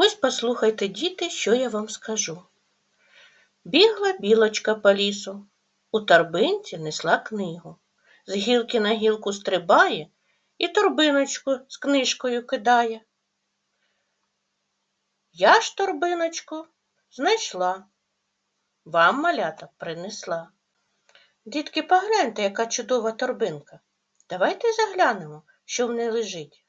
Ось послухайте, діти, що я вам скажу. Бігла білочка по лісу, у торбинці несла книгу. З гілки на гілку стрибає і торбиночку з книжкою кидає. Я ж торбиночку знайшла, вам малята принесла. Дітки, погляньте, яка чудова торбинка. Давайте заглянемо, що в ній лежить.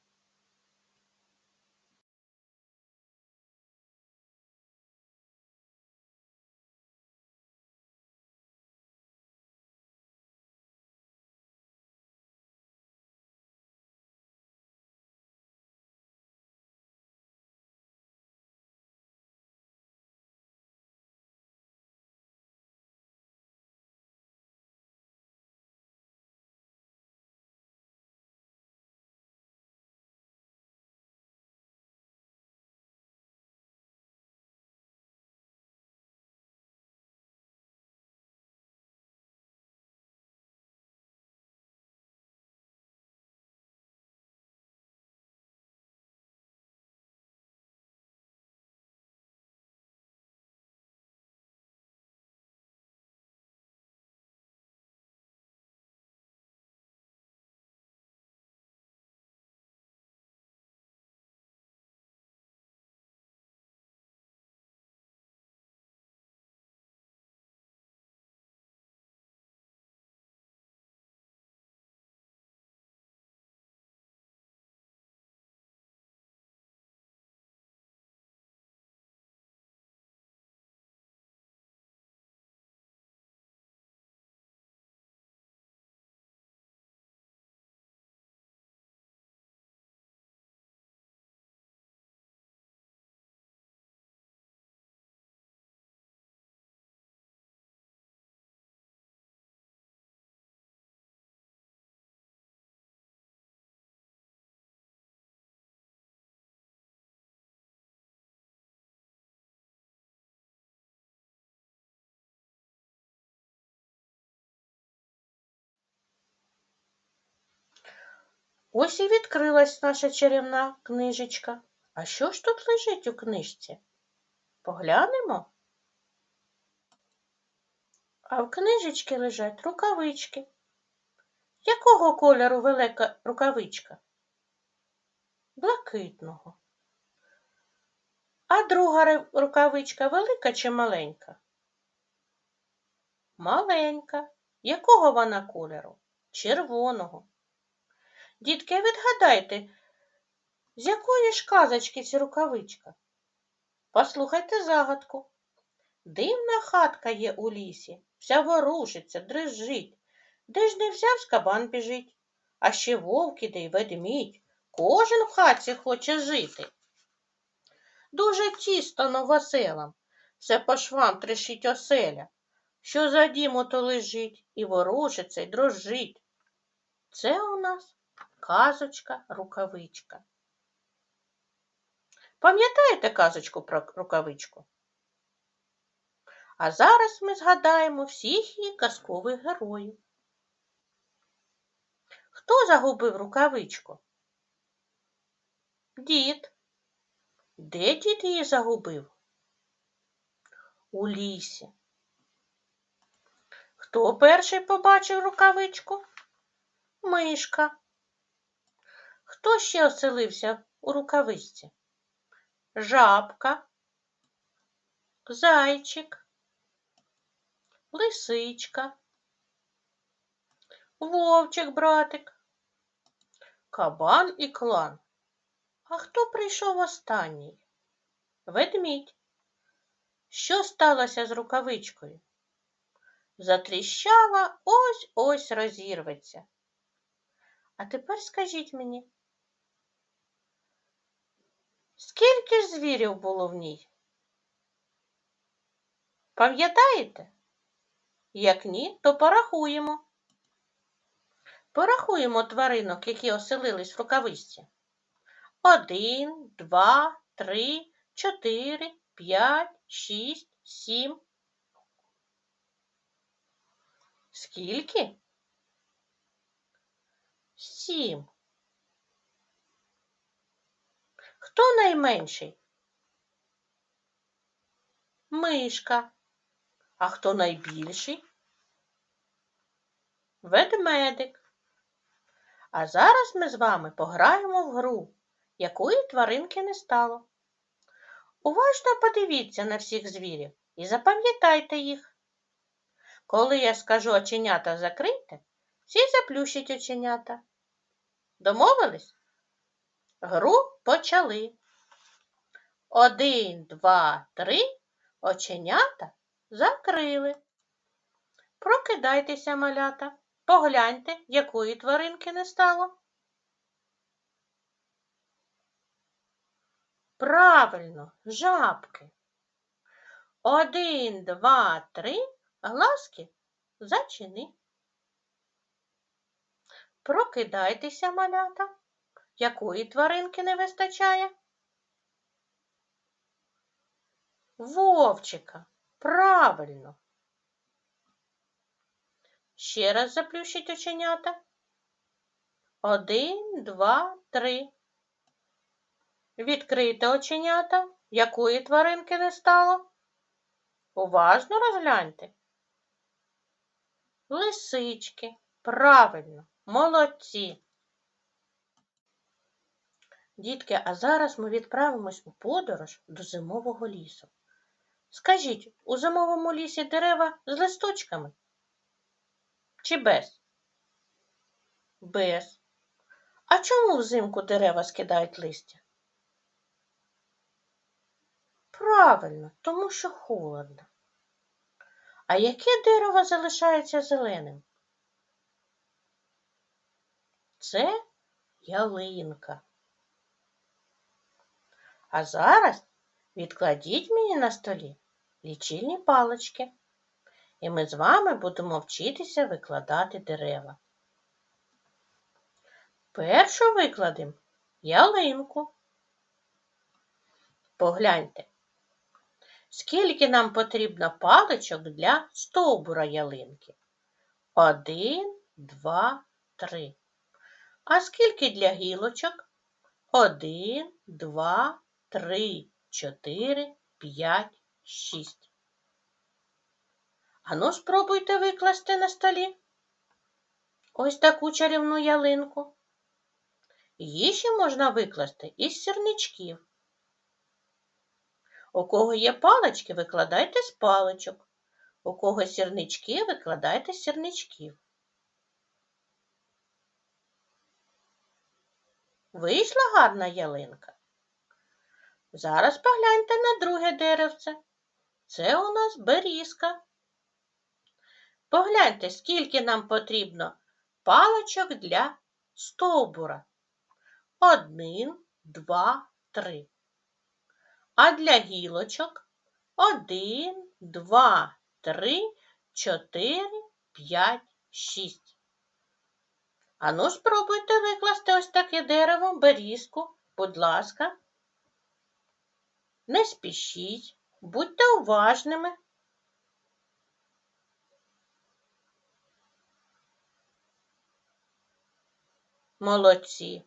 Ось і відкрилась наша чарівна книжечка. А що ж тут лежить у книжці? Поглянемо. А в книжечці лежать рукавички. Якого кольору велика рукавичка? Блакитного. А друга рукавичка велика чи маленька? Маленька. Якого вона кольору? Червоного. Дітки, відгадайте, з якої ж казочки ці рукавичка? Послухайте загадку. Дивна хатка є у лісі, вся ворушиться, дрижить. Де ж не взяв, кабан біжить, а ще вовк іде й ведмідь. Кожен в хатці хоче жити. Дуже тісто новоселам, все по швам трещить оселя. Що за діму то лежить і ворушиться, й дрожить. Це у нас казочка рукавичка. Пам'ятаєте казочку про рукавичку? А зараз ми згадаємо всіх її казкових героїв. Хто загубив рукавичку? Дід. Де дід її загубив? У лісі. Хто перший побачив рукавичку? Мишка. Хто ще оселився у рукавичці? Жабка, зайчик, лисичка, вовчик братик, кабан і клан. А хто прийшов останній? Ведмідь. Що сталося з рукавичкою? Затріщала, ось ось розірветься. А тепер скажіть мені, скільки ж звірів було в ній? Пам'ятаєте? Як ні, то порахуємо. Порахуємо тваринок, які оселились в рукавичці. Один, два, три, чотири, п'ять, шість, сім. Скільки? Сім. Хто найменший? мишка. А хто найбільший? Ведмедик. А зараз ми з вами пограємо в гру, якої тваринки не стало. Уважно подивіться на всіх звірів і запам'ятайте їх. Коли я скажу оченята закрийте, всі заплющать оченята. Домовились? Гру почали. Один, два, три. Оченята закрили. Прокидайтеся, малята. Погляньте, якої тваринки не стало. Правильно, жабки. Один, два, три. Глазки зачини. Прокидайтеся, малята. Якої тваринки не вистачає? Вовчика. Правильно. Ще раз заплющіть оченята. Один, два, три. Відкрийте оченята. Якої тваринки не стало? Уважно розгляньте. Лисички. Правильно, молодці. Дітки, а зараз ми відправимось у подорож до зимового лісу. Скажіть, у зимовому лісі дерева з листочками? Чи без? Без. А чому взимку дерева скидають листя? Правильно, тому що холодно. А яке дерево залишається зеленим? Це ялинка. А зараз відкладіть мені на столі лічильні палички, і ми з вами будемо вчитися викладати дерева. Першу викладемо ялинку. Погляньте, скільки нам потрібно паличок для стовбура ялинки? Один, два, три. А скільки для гілочок? Один, два, три, чотири, п'ять, шість. Ану, спробуйте викласти на столі ось таку чарівну ялинку. Її ще можна викласти із сірничків. У кого є палички, викладайте з паличок. У кого сірнички, викладайте з сірничків. Вийшла гарна ялинка. Зараз погляньте на друге деревце. Це у нас берізка. Погляньте, скільки нам потрібно паличок для стовбура. Один, два, три. А для гілочок один, два, три, чотири, п'ять, шість. Ану, спробуйте викласти ось таке дерево, берізку, будь ласка. Не спішіть, будьте уважними. Молодці.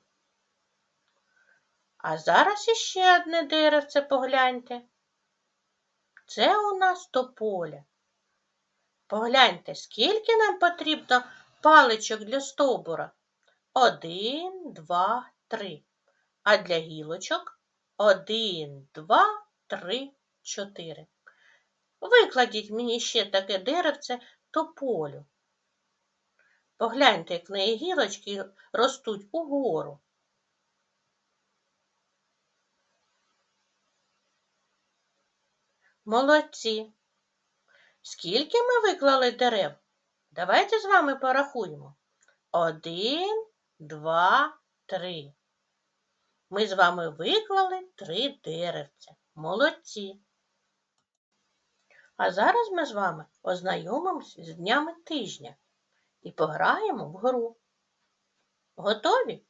А зараз іще одне деревце погляньте. Це у нас тополя. Погляньте, скільки нам потрібно паличок для стовбура? Один, два, три. А для гілочок один, два, три, чотири. Викладіть мені ще таке деревце тополю. Погляньте, як неї гілочки ростуть угору. Молодці. Скільки ми виклали дерев? Давайте з вами порахуємо. Один, два, три. Ми з вами виклали три деревця. Молодці. А зараз ми з вами ознайомимося з днями тижня і пограємо в гру. Готові?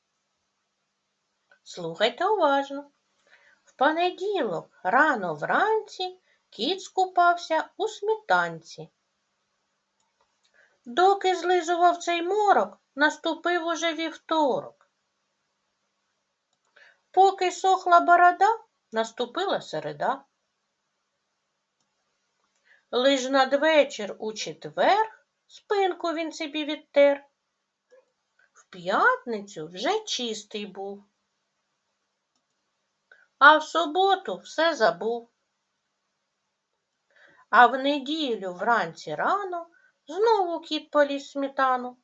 Слухайте уважно. В понеділок рано вранці кіт скупався у сметанці. Доки злизував цей морок, наступив уже вівторок. Поки сохла борода, наступила середа. Лиш надвечір у четвер спинку він собі відтер. В п'ятницю вже чистий був, а в суботу все забув. А в неділю вранці рано знову кіт поліз сметану.